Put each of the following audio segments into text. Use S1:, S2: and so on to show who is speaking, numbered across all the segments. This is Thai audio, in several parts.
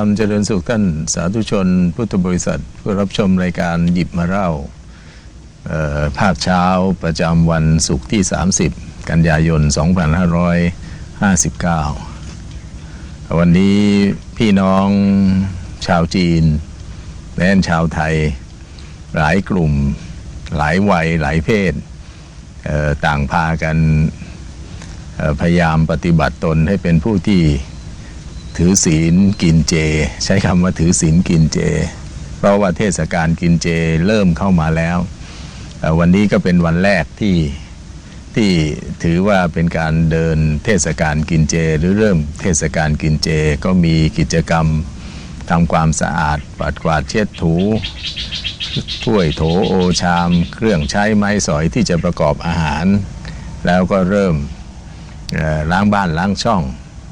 S1: จริญธรมเจริญสุขท่านสาธุชน พุทธบริษัทผู้รับชมรายการหยิบมาเล่าภาคเช้าประจำวันศุกร์ที่ 30 กันยายน 2559 วันนี้พี่น้องชาวจีนและชาวไทย หลายกลุ่ม หลายวัย หลายเพศเต่างพากันพยายามปฏิบัติตนให้เป็นผู้ที่ ถือศีลกินเจ ใช้คำว่าถือศีลกินเจ เพราะว่าเทศกาลกินเจเริ่มเข้ามาแล้ว วันนี้ก็เป็นวันแรกที่ที่ถือว่าเป็นการเดินเทศกาลกินเจ หรือเริ่มเทศกาลกินเจก็มีกิจกรรมทำความสะอาดปัดกวาดเช็ดถูถ้วยโถโอชาม เครื่องใช้ไม้สอยที่จะประกอบอาหาร แล้วก็เริ่มล้างบ้านล้างช่อง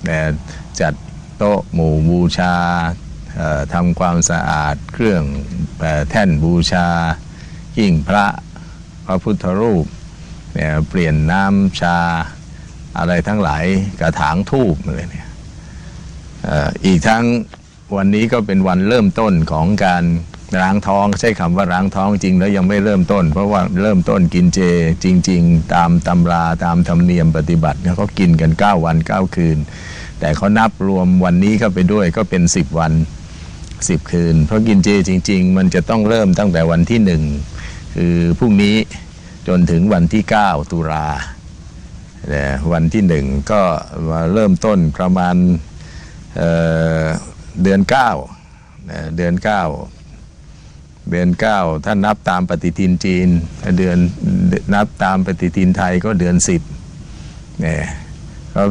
S1: แต่จัด โต๊ะหมู่บูชาทำความสะอาดเครื่องแท่นบูชาหิ้งพระพระพุทธรูปเนี่ยเปลี่ยนน้ำชาอะไรทั้งหลายกระถางทูบอะไรเนี่ยอีกทั้งวันนี้ก็เป็นวันเริ่มต้นของการล้างท้องใช้คำว่าล้างท้องจริงแล้วยังไม่เริ่มต้น เพราะว่าเริ่มต้นกินเจจริง ๆ ตามตำราตามธรรมเนียมปฏิบัติเนี่ยเขากินกัน 9 วัน 9 คืน แต่เขานับรวมวันนี้เข้าไปด้วยก็เป็น 10 วัน 10 คืน เพราะกินเจจริง ๆ มันจะต้องเริ่มตั้งแต่วันที่หนึ่งคือพรุ่งนี้จนถึงวันที่ 9 ตุลาแต่วันที่หนึ่งก็มาเริ่มต้นประมาณเเดือน9นะเดือน 9เดือน9ถ้านับตามปฏิทินจีน เดือนนับตามปฏิทินไทยก็เดือน 10เนี่ย ราะ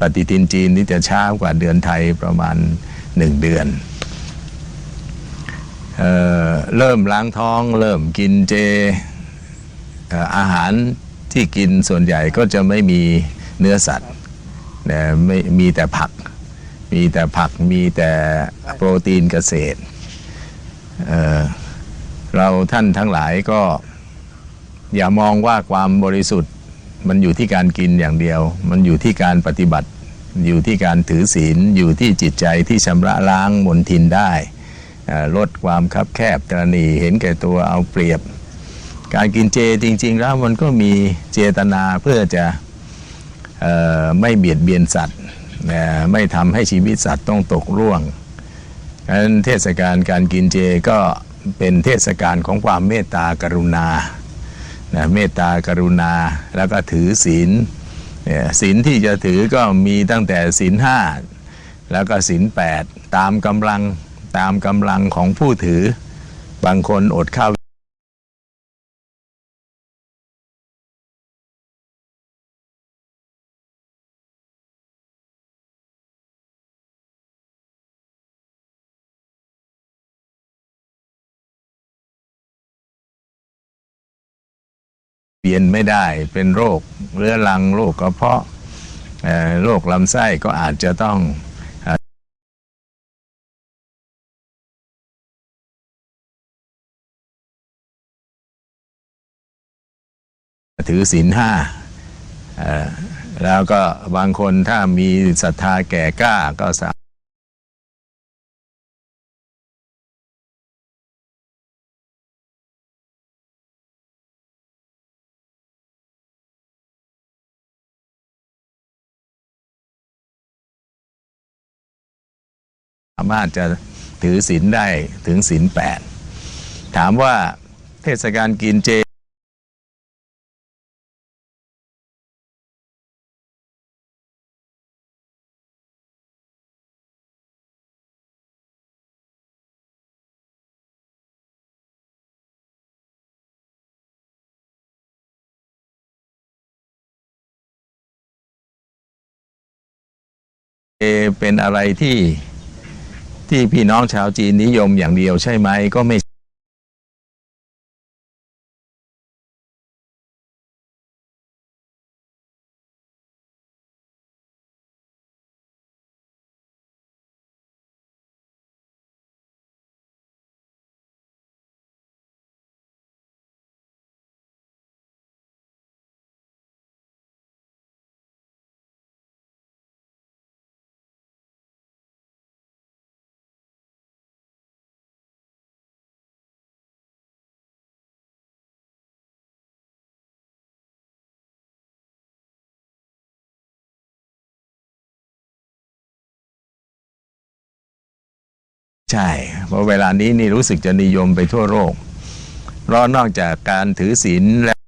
S1: ปฏิทินจีนนี่จะช้ากว่าเดือนไทยประมาณหนึ่งเดือนเออเริ่มล้างท้อง เริ่มกินเจเออาหารที่กินส่วนใหญ่ก็จะไม่มีเนื้อสัตว์นะไม่มีแต่ผัก มีแต่ผักมีแต่โปรตีนเกษตรเเราท่านทั้งหลายก็อย่ามองว่าความบริสุทธิ์ มันอยู่ที่การกินอย่างเดียว มันอยู่ที่การปฏิบัติ อยู่ที่การถือศีล อยู่ที่จิตใจที่ชำระล้างมนทินได้ลดความคับแคบตรณีเห็นแก่ตัวเอาเปรียบ การกินเจจริง ๆ แล้วมันก็มีเจตนาเพื่อจะออไม่เบียดเบียนสัตว์ไม่ทำให้ชีวิตสัตว์ต้องตกร่วงดังนั้นเทศกาลการกินเจก็เป็นเทศกาลของความเมตตากรุณา นะเมตตากรุณาแล้วก็ถือศีลศีลที่จะถือก็มีตั้งแต่ศีลห้าแล้วก็ศีลแปดตามกำลังตามกำลังของผู้ถือบางคนอดข้าว เปลี่ยนไม่ได้เป็นโรคเรื้อรังโรคกระเพาะโรคลำไส้ก็อาจจะต้องถือศีลห้าแล้วก็บางคนถ้ามีศรัทธาแก่กล้าก็สาามารถจะถือศีลได้ถึงศีลแปดถามว่าเทศกาลกินเจเป็นอะไรที่ ที่พี่น้องชาวจีนนิยมอย่างเดียวใช่ไหมก็ไม่ ใช่ เพราะเวลานี้นี่รู้สึกจะนิยมไปทั่วโลกเพราะนอกจากการถือศีลแล้ว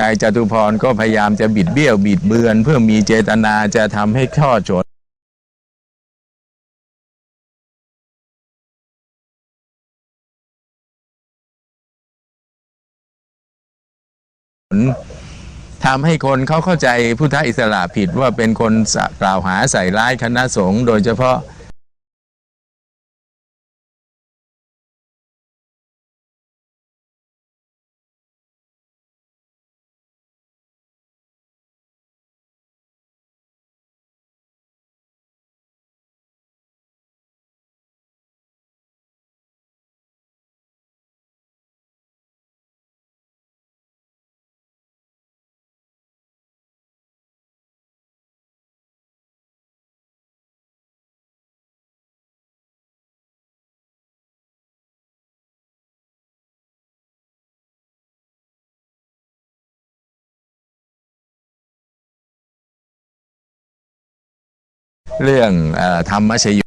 S1: นายจตุพรก็พยายามจะบิดเบี้ยวบิดเบือน เพื่อมีเจตนาจะทำให้ช่อฉนทำให้คนเขาเข้าใจพุทธอิสระผิดว่าเป็นคนกล่าวหาใส่ร้ายคณะสงฆ์โดยเฉพาะ เรื่องอธรรมชโย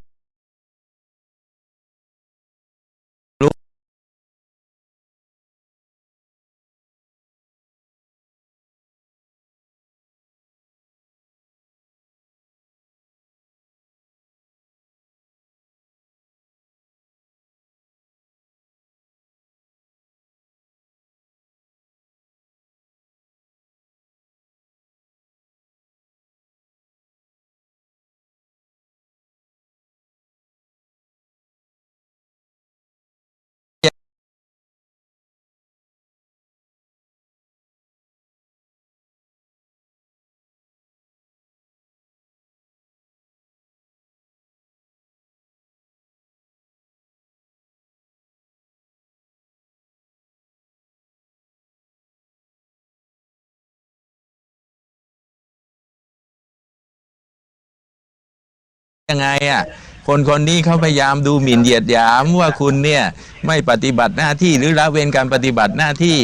S1: ยังไงอะคนคนนี้เขาพยายามดูหมิ่นเหยียดหยามว่าคุณเนี่ยไม่ปฏิบัติหน้าที่หรือละเว้นการปฏิบัติหน้าที่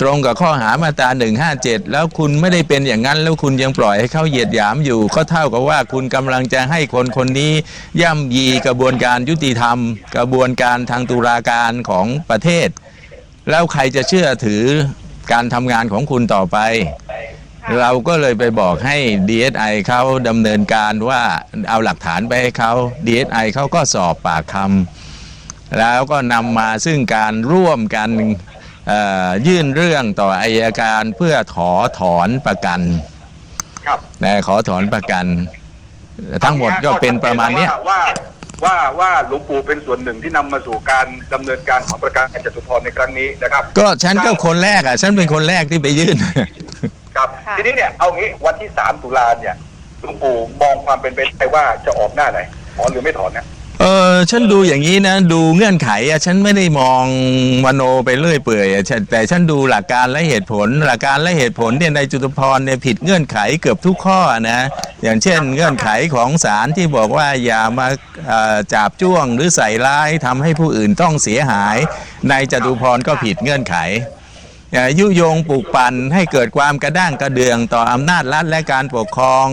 S1: ตรงกับข้อหามาตรา157 แล้วคุณไม่ได้เป็นอย่างนั้น แล้วคุณยังปล่อยให้เขาเหยียดหยามอยู่ก็เท่ากับว่าคุณกำลังจะให้คนคนนี้ย่ำยีกระบวนการยุติธรรม กระบวนการทางตุลาการของประเทศ แล้วใครจะเชื่อถือการทำงานของคุณต่อไป เราก็เลยไปบอกให้ DSI เขาดำเนินการว่าเอาหลักฐานไปให้เขา DSI เขาก็สอบปากคำแล้วก็นำมาซึ่งการร่วมกันเอ่อยื่นเรื่องต่ออายการเพื่อขอถอนประกัน
S2: ครับ
S1: นะขอถอนประกัน ทั้งหมดก็เป็นประมาณเนี้ย
S2: ว่าว่าว่าหลวงปู่เป็นส่วนหนึ่งที่นำมาสู่การดำเนินการของประการจตุพรในครั้งนี้นะครับ
S1: ก็ฉันก็คนแรกอะฉันเป็นคนแรกที่ไปยื่น
S2: ครับ
S3: ค่ะ
S2: ทีนี้เนี่ยเอางี้วันที่สามตุลาเนี่ยหลวงปู่มองความเป็นไปได้ว่าจะออกหน้าไหนถอนหรือไม่ถอนนะ
S1: เออฉันดูอย่างนี้นะ ดูเงื่อนไขอะฉันไม่ได้มองมโนไปเรื่อยเปื่อยอะฉันแต่ฉันดูหลักการและเหตุผล หลักการและเหตุผลเนี่ยในจุตุพรเนี่ยผิดเงื่อนไขเกือบทุกข้อนะ อย่างเช่น เงื่อนไขของศาลที่บอกว่าอย่ามาเอ่อจับจ้วงหรือใส่ร้ายทำให้ผู้อื่นต้องเสียหายในจตุพรก็ผิดเงื่อนไขเอ่อ ยุยงปลูกปั่นให้เกิดความกระด้างกระเดืองต่ออำนาจรัฐและการปกครอง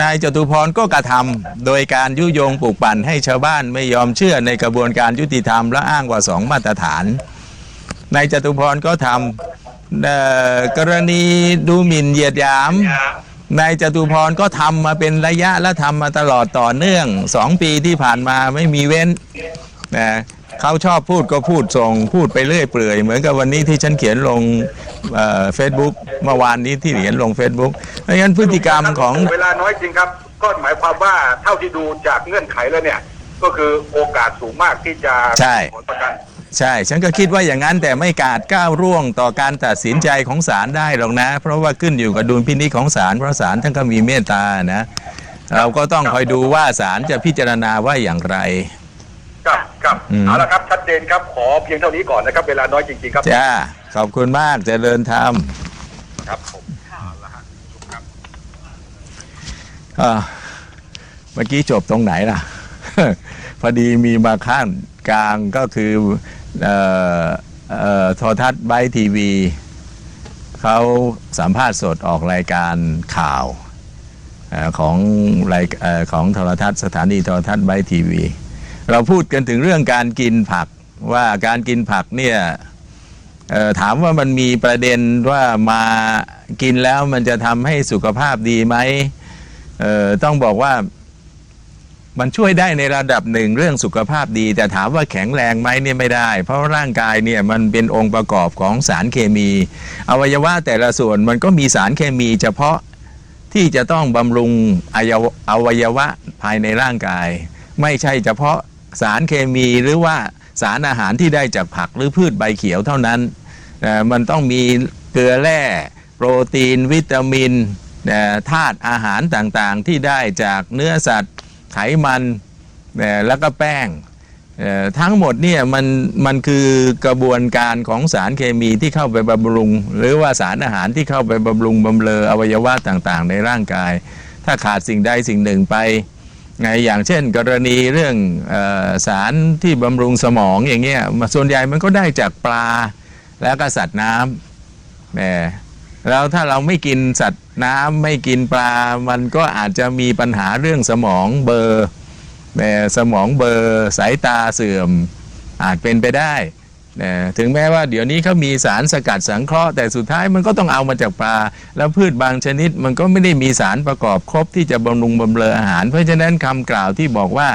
S1: นายจตุพรก็กระทำโดยการยุยงปลูกปั่นให้ชาวบ้านไม่ยอมเชื่อในกระบวนการยุติธรรมและอ้างว่าสองมาตรฐานนายจตุพรก็ทำกรณีดูหมิ่นเหยียดหยามนายจตุพรก็ทำมาเป็นระยะและทำมาตลอดต่อเนื่องสองปีที่ผ่านมาไม่มีเว้นนะ เขาชอบพูดก็พูดส่งพูดไปเรื่อยเปื่อยเหมือนกับวันนี้ที่ฉันเขียนลงเฟซบุ๊กเมื่อวานนี้ที่เขียนลง Facebook เพราะฉะนั้นพฤติกรรมของ
S2: เวลาน้อยจริงครับ ก็หมายความว่าเท่าที่ดูจากเงื่อนไขแล้วเนี่ย ก็คือโอกาสสูงมากที่จะ
S1: ใช่
S2: ผลประกัน
S1: ใช่ ฉันก็คิดว่าอย่างนั้นแต่ไม่กาดก้าวร่วงต่อการตัดสินใจของศาลได้หรอกนะ เพราะว่าขึ้นอยู่กับดุลพินิจของศาลเพราะศาลท่านก็มีเมตตานะ เราก็ต้องคอยดูว่าศาลจะพิจารณาว่าอย่างไร
S2: ครับครับ
S1: อืม
S2: เอาละครับชัดเจนครับขอเพียงเท่านี้ก่อนนะครับ เวลาน้อยจริงๆครับ
S1: จ้าขอบคุณมากเจริญธรรม
S2: ครับผมเอาละฮะครับ
S1: อ่าเมื่อกี้จบตรงไหนล่ะ พอดีมีมาข้างกลางก็คือเอ่อเอ่อโทรทัศน์ไบทีวีเขาสัมภาษณ์สดออกรายการข่าวเออของรายเอ่อของโทรทัศน์สถานีโทรทัศน์ไบทีวี เราพูดกันถึงเรื่องการกินผักว่าการกินผักเนี่ยถามว่ามันมีประเด็นว่ามากินแล้วมันจะทำให้สุขภาพดีไหมต้องบอกว่ามันช่วยได้ในระดับหนึ่งเรื่องสุขภาพดี แต่ถามว่าแข็งแรงไหมเนี่ยไม่ได้ เพราะร่างกายเนี่ยมันเป็นองค์ประกอบของสารเคมี อวัยวะแต่ละส่วนมันก็มีสารเคมี เฉพาะที่จะต้องบำรุงอวัยวะภายในร่างกาย ไม่ใช่เฉพาะ สารเคมีหรือว่าสารอาหารที่ได้จากผักหรือพืชใบเขียวเท่านั้น มันต้องมีเกลือแร่โปรตีน วิตามินธาตุอาหารต่างๆ ที่ได้จากเนื้อสัตว์ไขมันแล้วก็แป้งทั้งหมดเนี่ยมันมันคือกระบวนการของสารเคมีที่เข้าไปบำรุง หรือว่าสารอาหารที่เข้าไปบำรุงบำเรออวัยวะต่างๆ ในร่างกาย ถ้าขาดสิ่งใดสิ่งหนึ่งไป ไงอย่างเช่น กรณีเรื่องออสารที่บำรุงสมองอย่างเงี้ยมาส่วนใหญ่มันก็ได้จากปลาแล้วก็สัตว์น้ำแหมแล้วถ้าเราไม่กินสัตว์น้ำไม่กินปลา มันก็อาจจะมีปัญหาเรื่องสมองเบอร์แม่สมองเบอร์สายตาเสื่อมอาจเป็นไปได้ นะถึงแม้ว่าเดี๋ยวนี้เขามีสารสกัดสังเคราะห์แต่สุดท้ายมันก็ต้องเอามาจากปลา แล้วพืชบางชนิดมันก็ไม่ได้มีสารประกอบครบที่จะบำรุงบำเรออาหาร เพราะฉะนั้นคำกล่าวที่บอกว่า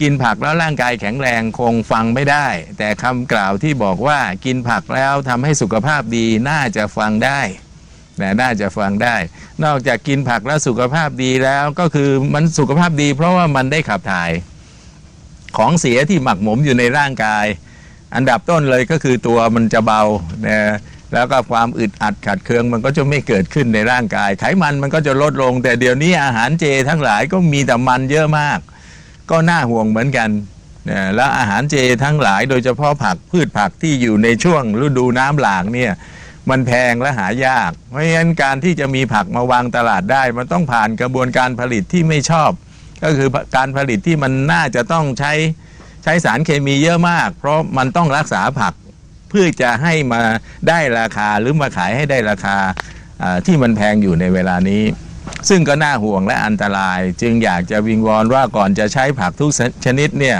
S1: กินผักแล้วร่างกายแข็งแรงคงฟังไม่ได้ แต่คำกล่าวที่บอกว่ากินผักแล้วทำให้สุขภาพดีน่าจะฟังได้นะน่าจะฟังได้ นอกจากกินผักแล้วสุขภาพดีแล้วก็คือมันสุขภาพดี เพราะว่ามันได้ขับถ่าย ของเสียที่หมักหมมอยู่ในร่างกาย อันดับต้นเลยก็คือตัวมันจะเบานะแล้วก็ความอึดอัดขัดเคืองมันก็จะไม่เกิดขึ้นในร่างกาย ไขมันมันก็จะลดลง แต่เดี๋ยวนี้อาหารเจทั้งหลายก็มีแต่มันเยอะมาก ก็น่าห่วงเหมือนกันนะแล้วอาหารเจทั้งหลายโดยเฉพาะผักพืชผักที่อยู่ในช่วงฤดูน้ำหลากเนี่ยมันแพงและหายาก เพราะฉะนั้นการที่จะมีผักมาวางตลาดได้ มันต้องผ่านกระบวนการผลิตที่ไม่ชอบ ก็คือการผลิตที่มันน่าจะต้องใช้ ใช้สารเคมีเยอะมาก เพราะมันต้องรักษาผักเพื่อจะให้มาได้ราคาหรือมาขายให้ได้ราคาที่มันแพงอยู่ในเวลานี้ ซึ่งก็น่าห่วงและอันตราย จึงอยากจะวิงวอนว่าก่อนจะใช้ผักทุกชนิดเนี่ย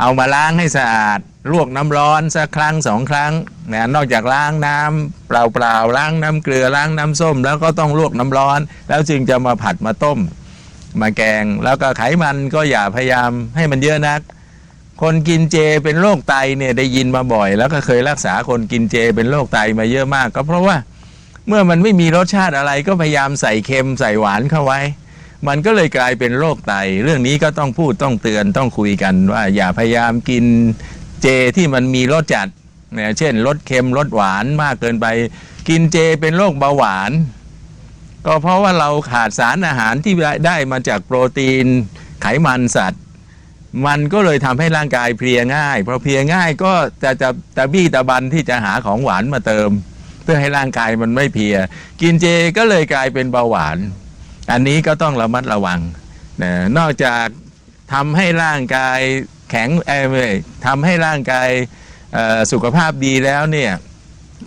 S1: เอามาล้างให้สะอาดลวกน้ำร้อนสักครั้งสองครั้งนะนอกจากล้างน้ำเปล่าๆล้างน้ำเกลือล้างน้ำส้ม แล้วก็ต้องลวกน้ำร้อน แล้วจึงจะมาผัดมาต้ม มาแกง แล้วก็ไขมันก็อย่าพยายามให้มันเยอะนัก คนกินเจเป็นโรคไตเนี่ยได้ยินมาบ่อย แล้วก็เคยรักษาคนกินเจเป็นโรคไตมาเยอะมาก ก็เพราะว่าเมื่อมันไม่มีรสชาติอะไรก็พยายามใส่เค็มใส่หวานเข้าไว้ มันก็เลยกลายเป็นโรคไต เรื่องนี้ก็ต้องพูดต้องเตือนต้องคุยกันว่าอย่าพยายามกินเจที่มันมีรสจัดเนี่ยเช่นรสเค็มรสหวานมากเกินไป กินเจเป็นโรคเบาหวาน ก็เพราะว่าเราขาดสารอาหารที่ได้มาจากโปรตีนไขมันสัตว์ มันก็เลยทำให้ร่างกายเพลียง่ายพอเพลียง่ายก็จะจะตะบี้ตะบันที่จะหาของหวานมาเติม เพื่อให้ร่างกายมันไม่เพลีย กินเจก็เลยกลายเป็นเบาหวาน อันนี้ก็ต้องระมัดระวังนะนอกจากทำให้ร่างกายแข็งเอ่อทำให้ร่างกายสุขภาพดีแล้วเนี่ย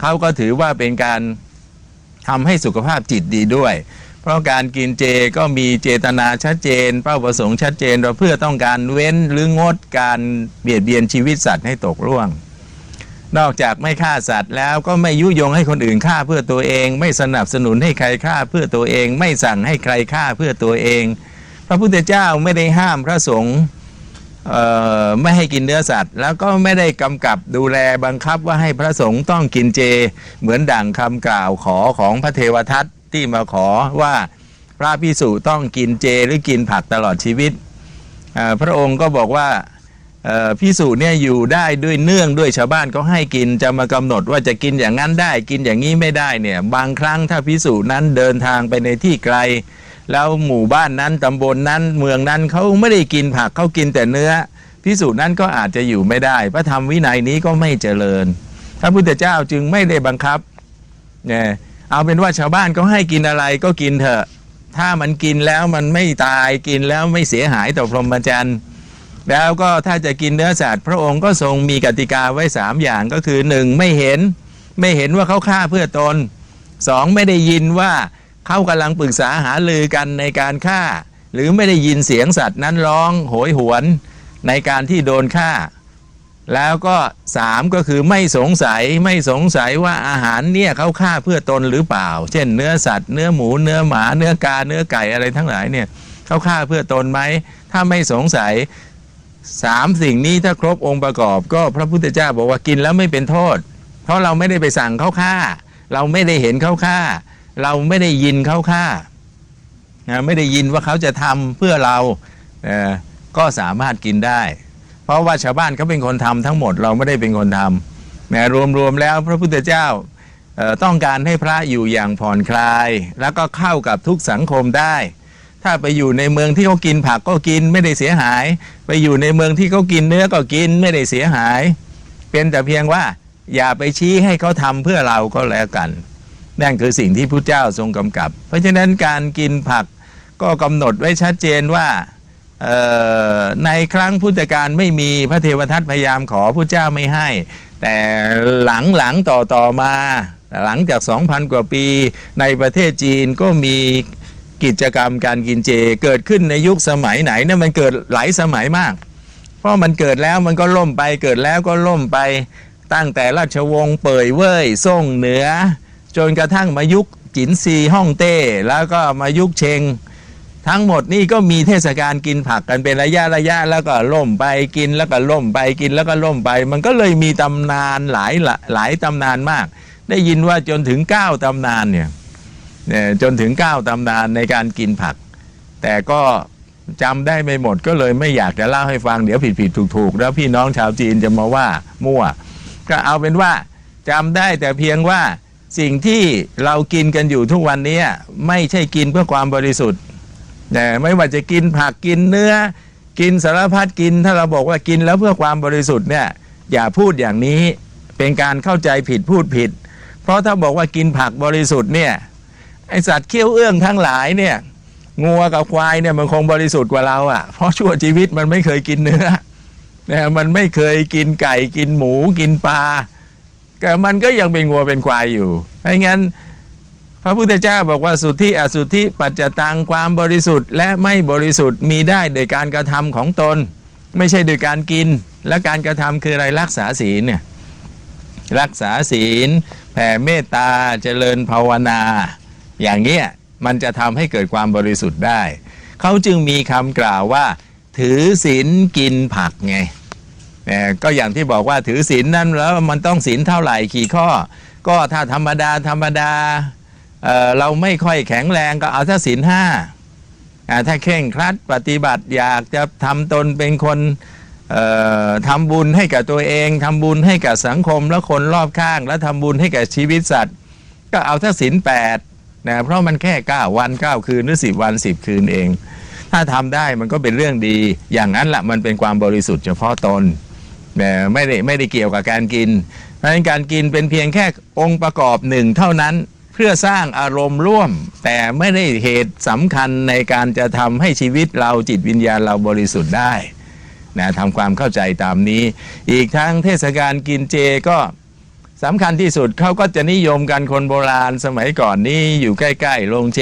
S1: เขาก็ถือว่าเป็นการทำให้สุขภาพจิตดีด้วย เพราะการกินเจก็มีเจตนาชัดเจน เป้าประสงค์ชัดเจนเราเพื่อต้องการเว้นหรืองดการเบียดเบียนชีวิตสัตว์ให้ตกร่วง นอกจากไม่ฆ่าสัตว์แล้วก็ไม่ยุยงให้คนอื่นฆ่าเพื่อตัวเอง ไม่สนับสนุนให้ใครฆ่าเพื่อตัวเอง ไม่สั่งให้ใครฆ่าเพื่อตัวเอง พระพุทธเจ้าไม่ได้ห้ามพระสงฆ์ไม่ให้กินเนื้อสัตว์ แล้วก็ไม่ได้กำกับดูแลบังคับว่าให้พระสงฆ์ต้องกินเจ เหมือนดั่งคำกล่าวขอของพระเทวทัต ที่มาขอว่าพระพิสุต้องกินเจหรือกินผักตลอดชีวิต พระองค์ก็บอกว่าพิสูจน์เนี่ยอยู่ได้ด้วยเนื่องด้วยชาวบ้านก็ให้กินจะมากำหนดว่าจะกินอย่างนั้นได้กินอย่างนี้ไม่ได้เนี่ยบางครั้งถ้าพิสูจน์นั้นเดินทางไปในที่ไกล แล้วหมู่บ้านนั้นตำบลนั้นเมืองนั้นเขาไม่ได้กินผักเขากินแต่เนื้อ พิสูจน์นั้นก็อาจจะอยู่ไม่ได้ พระธรรมวินัยนี้ก็ไม่เจริญพระพุทธเจ้าจึงไม่ได้บังคับเนี่ย เอาเป็นว่าชาวบ้านก็ให้กินอะไรก็กินเถอะ ถ้ามันกินแล้วมันไม่ตายกินแล้วไม่เสียหายต่อพรหมจรรย์แล้วก็ถ้าจะกินเนื้อสัตว์พระองค์ก็ทรงมีกติกาไว้สามอย่างก็คือหนึ่งไม่เห็นไม่เห็นว่าเขาฆ่าเพื่อตนสองไม่ได้ยินว่าเขากำลังปรึกษาหารือกันในการฆ่า หรือไม่ได้ยินเสียงสัตว์นั้นร้องโหยหวนในการที่โดนฆ่า แล้วก็สามก็คือไม่สงสัยไม่สงสัยว่าอาหารเนี่ยเขาฆ่าเพื่อตนหรือเปล่า เช่นเนื้อสัตว์เนื้อหมูเนื้อหมาเนื้อกาเนื้อไก่อะไรทั้งหลายเนี่ยเขาฆ่าเพื่อตนไหมถ้าไม่สงสัยสามสิ่งนี้ถ้าครบองค์ประกอบ ก็พระพุทธเจ้าบอกว่ากินแล้วไม่เป็นโทษ เพราะเราไม่ได้ไปสั่งเขาฆ่า เราไม่ได้เห็นเขาฆ่า เราไม่ได้ยินเขาฆ่านะไม่ได้ยินว่าเขาจะทำเพื่อเราเออก็สามารถกินได้ ราะว่าชาวบ้านเขาเป็นคนทำทั้งหมดเราไม่ได้เป็นคนทำนะรวมๆแล้วพระพุทธเจ้าต้องการให้พระอยู่อย่างผ่อนคลาย แล้วก็เข้ากับทุกสังคมได้ ถ้าไปอยู่ในเมืองที่เขากินผักก็กินไม่ได้เสียหาย ไปอยู่ในเมืองที่เขากินเนื้อก็กินไม่ได้เสียหาย เป็นแต่เพียงว่าอย่าไปชี้ให้เขาทำเพื่อเราก็แล้วกันนั่นคือสิ่งที่พระเจ้าทรงกำกับ เพราะฉะนั้นการกินผักก็กำหนดไว้ชัดเจนว่า ในครั้งพุทธกาลไม่มีพระเทวทัตพยายามขอพระเจ้าไม่ให้ แต่หลังหลังต่อต่อมาหลังจาก 2,000 กว่าปีในประเทศจีนก็มีกิจกรรมการกินเจเกิดขึ้นในยุคสมัยไหนเนี่ยมันเกิดหลายสมัยมาก เพราะมันเกิดแล้วมันก็ล่มไปเกิดแล้วก็ล่มไปตั้งแต่ราชวงศ์เป่ยเว่ยซ่งเหนือ จนกระทั่งมายุคจินซีฮ่องเต้ แล้วก็มายุคเชง ทั้งหมดนี่ก็มีเทศกาลกินผักกันเป็นระยะระยะแล้วก็ล่มไปกินแล้วก็ล่มไปกินแล้วก็ล่มไป มันก็เลยมีตำนานหลายหลายตำนานมาก ได้ยินว่าจนถึงเก้าตำนานเนี่ยเนี่ยจนถึงเก้าตำนานในการกินผัก แต่ก็จำได้ไม่หมดก็เลยไม่อยากจะเล่าให้ฟังเดี๋ยวผิดผิดถูกถูกแล้วพี่น้องชาวจีนจะมาว่ามั่ว ก็เอาเป็นว่าจำได้แต่เพียงว่าสิ่งที่เรากินกันอยู่ทุกวันนี้ไม่ใช่กินเพื่อความบริสุทธิ์ แต่ไม่ว่าจะกินผักกินเนื้อ กินสารพัดกิน ถ้าเราบอกว่ากินแล้วเพื่อความบริสุทธิ์เนี่ยอย่าพูดอย่างนี้เป็นการเข้าใจผิดพูดผิด เพราะถ้าบอกว่ากินผักบริสุทธิ์เนี่ยไอสัตว์เคี้ยวเอื้องทั้งหลายเนี่ยงัวกับควายเนี่ยมันคงบริสุทธิ์กว่าเราอะ่ะเพราะชั่วชีวิตมันไม่เคยกินเนื้อนะมันไม่เคยกินไก่กินหมูกินปลาแต่มันก็ยังเป็นงัวเป็นควายอยู่ไม่งั้น พระพุทธเจ้าบอกว่าสุทธิอสุทธิปัจจตังความบริสุทธิ์ และไม่บริสุทธิ์มีได้โดยการกระทำของตน ไม่ใช่โดยการกิน และการกระทำคืออะไรรักษาศีลเนี่ยรักษาศีล แผ่เมตตาเจริญภาวนา อย่างเงี้ยมันจะทำให้เกิดความบริสุทธิ์ได้ เขาจึงมีคำกล่าวว่า ถือศีลกินผักไงเอ่อก็อย่างที่บอกว่าถือศีลนั่นแล้วมันต้องศีลเท่าไหร่กี่ข้อ ก็ถ้าธรรมดาธรรมดา เเราไม่ค่อยแข็งแรงก็เอาถ้าศีลห้าถ้าเข่งครัดปฏิบัติอยากจะทำตนเป็นคนเอ่อทำบุญให้กับตัวเองทำบุญให้กับสังคมและคนรอบข้าง และทำบุญให้กับชีวิตสัตว์ ก็เอาถ้าศีลแปดนะเพราะมันแค่ 9 วัน 9 คืนหรือ 10 วัน 10 คืนเอง ถ้าทำได้มันก็เป็นเรื่องดี อย่างนั้นแหละมันเป็นความบริสุทธิ์เฉพาะตนไม่ได้ไม่ได้เกี่ยวกับการกินเพราะฉะนั้นการกินเป็นเพียงแค่องค์ประกอบหนึ่งเท่านั้น เพื่อสร้างอารมณ์ร่วม แต่ไม่ได้เหตุสำคัญในการจะทำให้ชีวิตเราจิตวิญญาณเราบริสุทธิ์ได้นะทำความเข้าใจตามนี้ อีกทั้งเทศกาลกินเจก็สำคัญที่สุดเขาก็จะนิยมกันคนโบราณสมัยก่อนนี้อยู่ใกล้ๆโรงเจ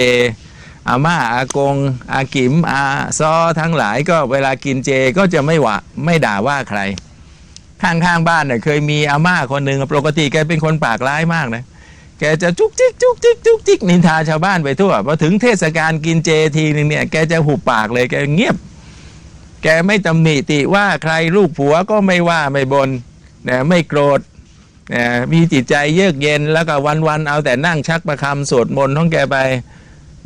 S1: อาม่าอากง อากิมอาซอทั้งหลายก็เวลากินเจก็จะไม่ว่าไม่ด่าว่าใคร ข้างๆบ้านเนี่ยเคยมีอาม่าคนหนึ่งปกติแกเป็นคนปากร้ายมากนะ แกจะจุกจิกจุกจิกจุกจิกนินทาชาวบ้านไปทั่วพอถึงเทศกาลกินเจทีนึงเนี่ยแกจะหุบปากเลยแกเงียบ แกไม่ตำหนิติว่าใครลูกผัวก็ไม่ว่าไม่บนนะไม่โกรธนะมีจิตใจเยือกเย็นแล้วก็วันๆเอาแต่นั่งชักประคำสวดมนต์ของแกไป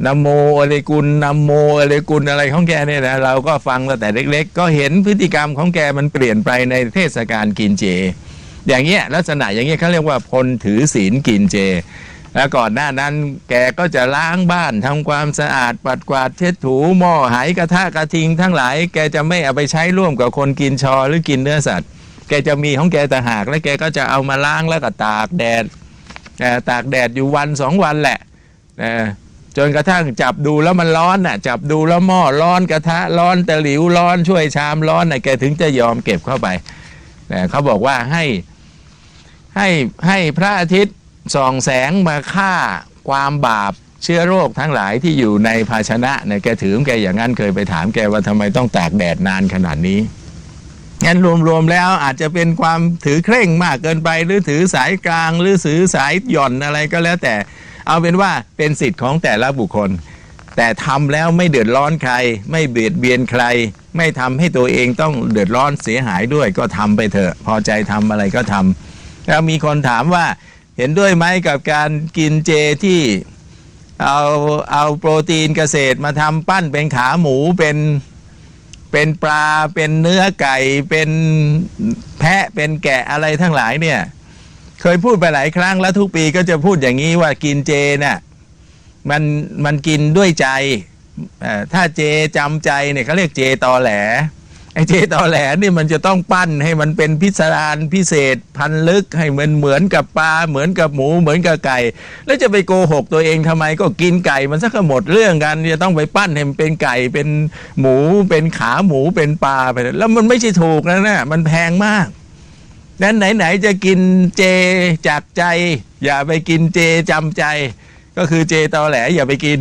S1: นโมอะไรกุลนโมอะไรกุลอะไรของแกเนี่ยนะเราก็ฟังตั้งแต่เล็ก ๆ ก็เห็นพฤติกรรมของแกมันเปลี่ยนไปในเทศกาลกินเจ อย่างเงี้ยลักษณะอย่างเงี้ยเขาเรียกว่าพลถือศีลกินเจ แล้วก่อนหน้านั้นแกก็จะล้างบ้านทำความสะอาดปัดกวาดเช็ดถูหม้อหายกระทะกระทิง ทั้งหลายแกจะไม่เอาไปใช้ร่วมกับคนกินชอหรือกินเนื้อสัตว์ แกจะมีของแกแต่หากแล้วแกก็จะเอามาล้างแล้วก็ตากแดดเอ่ตากแดดอยู่วันสองวันแหละจนกระทั่งจับดูแล้วมันร้อนน่ะจับดูแล้วหม้อร้อนกระทะร้อนตะหลิวร้อนช่วยชามร้อนน่ะแกถึงจะยอมเก็บเข้าไปแต่เขาบอกว่าให้ ให้ให้พระอาทิตย์ส่องแสงมาฆ่าความบาปเชื้อโรคทั้งหลายที่อยู่ในภาชนะเนี่ยแกถือของแกอย่างนั้นเคยไปถามแกว่าทำไมต้องตากแดดนานขนาดนี้งั้นรวมๆแล้วอาจจะเป็นความถือเคร่งมากเกินไป หรือถือสายกลาง หรือถือสายหย่อนอะไรก็แล้วแต่ เอาเป็นว่าเป็นสิทธิ์ของแต่ละบุคคล แต่ทำแล้วไม่เดือดร้อนใคร ไม่เบียดเบียนใคร ไม่ทำให้ตัวเองต้องเดือดร้อนเสียหายด้วยก็ทำไปเถอะ พอใจทำอะไรก็ทำ แล้วมีคนถามว่าเห็นด้วยไหมกับการกินเจที่เอาเอาโปรตีนเกษตรมาทำปั้นเป็นขาหมูเป็นเป็นปลาเป็นเนื้อไก่เป็นแพะเป็นแกะอะไรทั้งหลายเนี่ย เคยพูดไปหลายครั้งแล้วทุกปีก็จะพูดอย่างนี้ว่ากินเจน่ะมันมันกินด้วยใจ ถ้าเจจำใจเนี่ยเขาเรียกเจตอแหล ไอ้เจตอแหลนี่มันจะต้องปั้นให้มันเป็นพิสดารพิเศษพันลึกให้มันเหมือนกับปลาเหมือนกับหมูเหมือนกับไก่ แล้วจะไปโกหกตัวเองทำไมก็กินไก่มันสักหมดเรื่องกันจะต้องไปปั้นให้มันเป็นไก่เป็นหมูเป็นขาหมูเป็นปลาไปแล้วมันไม่ใช่ถูกนะนะมันแพงมากนั้นไหนๆจะกินเจจากใจ อย่าไปกินเจจำใจ ก็คือเจตอแหลอย่าไปกิน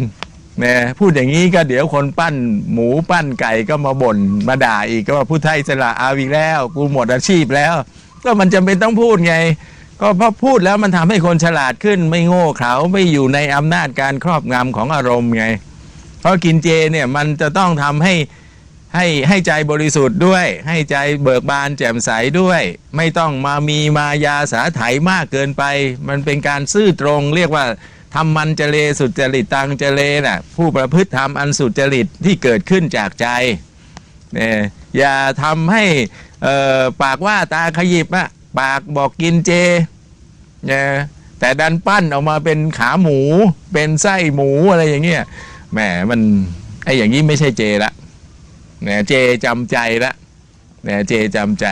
S1: นะพูดอย่างนี้ก็เดี๋ยวคนปั้นหมูปั้นไก่ก็มาบ่นมาด่าอีกก็ว่าผู้ไทยสละเอาอีกแล้ว กูหมดอาชีพแล้ว ก็มันจำเป็นต้องพูดไง ก็เพราะพูดแล้วมันทำให้คนฉลาดขึ้นไม่โง่เขลาไม่อยู่ในอำนาจการครอบงำของอารมณ์ไง เพราะกินเจเนี่ยมันจะต้องทำให้ให้ให้ใจบริสุทธิ์ด้วย ให้ใจเบิกบานแจ่มใสด้วย ไม่ต้องมามีมายาสาไถมากเกินไป มันเป็นการซื่อตรงเรียกว่า ทำมันเจเลสุจริตตังเจเลน่ะผู้ประพฤติธรรมอันสุจริตที่เกิดขึ้นจากใจเนี่ยอย่าทำให้ปากว่าตาขยิบอะปากบอกกินเจเนี่ยแต่ดันปั้นออกมาเป็นขาหมูเป็นไส้หมูอะไรอย่างเงี้ยแหมมันไออย่างนี้ไม่ใช่เจละเนี่ยเจจำใจละเนี่ยเจจำใจ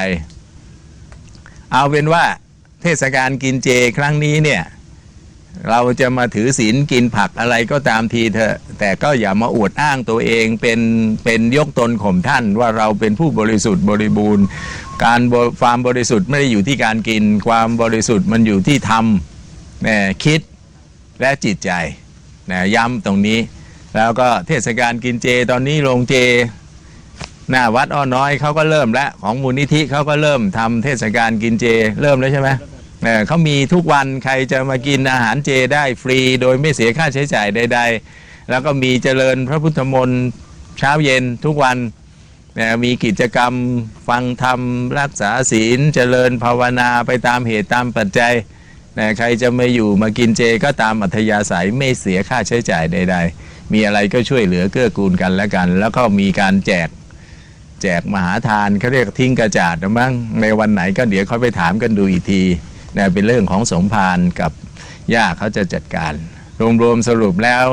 S1: เอาเป็นว่าเทศกาลกินเจครั้งนี้เนี่ย เราจะมาถือศีลกินผักอะไรก็ตามทีเถอะ แต่ก็อย่ามาอวดอ้างตัวเองเป็นเป็นยกตนข่มท่านว่าเราเป็นผู้บริสุทธิ์บริบูรณ์ การความบริสุทธิ์ไม่ได้อยู่ที่การกิน ความบริสุทธิ์มันอยู่ที่ทำนี่ยคิดและจิตใจนะย้ำตรงนี้ แล้วก็เทศกาลกินเจตอนนี้โรงเจหน้าวัดอ้อน้อยเขาก็เริ่มแล้วของมูลนิธิเขาก็เริ่มทำเทศกาลกินเจเริ่มแล้วใช่ไหม เขามีทุกวันใครจะมากินอาหารเจได้ฟรี โดยไม่เสียค่าใช้จ่ายใด ๆ แล้วก็มีเจริญพระพุทธมนต์เช้าเย็นทุกวันมีกิจกรรมฟังธรรม รักษาศีล เจริญภาวนาไปตามเหตุตามปัจจัยใครจะมาอยู่มากินเจก็ตามอัธยาศัยไม่เสียค่าใช้จ่ายใด ๆ มีอะไรก็ช่วยเหลือเกื้อกูลกันแล้วกัน แล้วก็มีการแจกแจกมหาทานเขาเรียกทิ้งกระจาดนะมั้งในวันไหนก็เดี๋ยวเขาไปถามกันดูอีกที นะเป็นเรื่องของสมภารกับย่าเขาจะจัดการ รวมๆสรุปแล้ว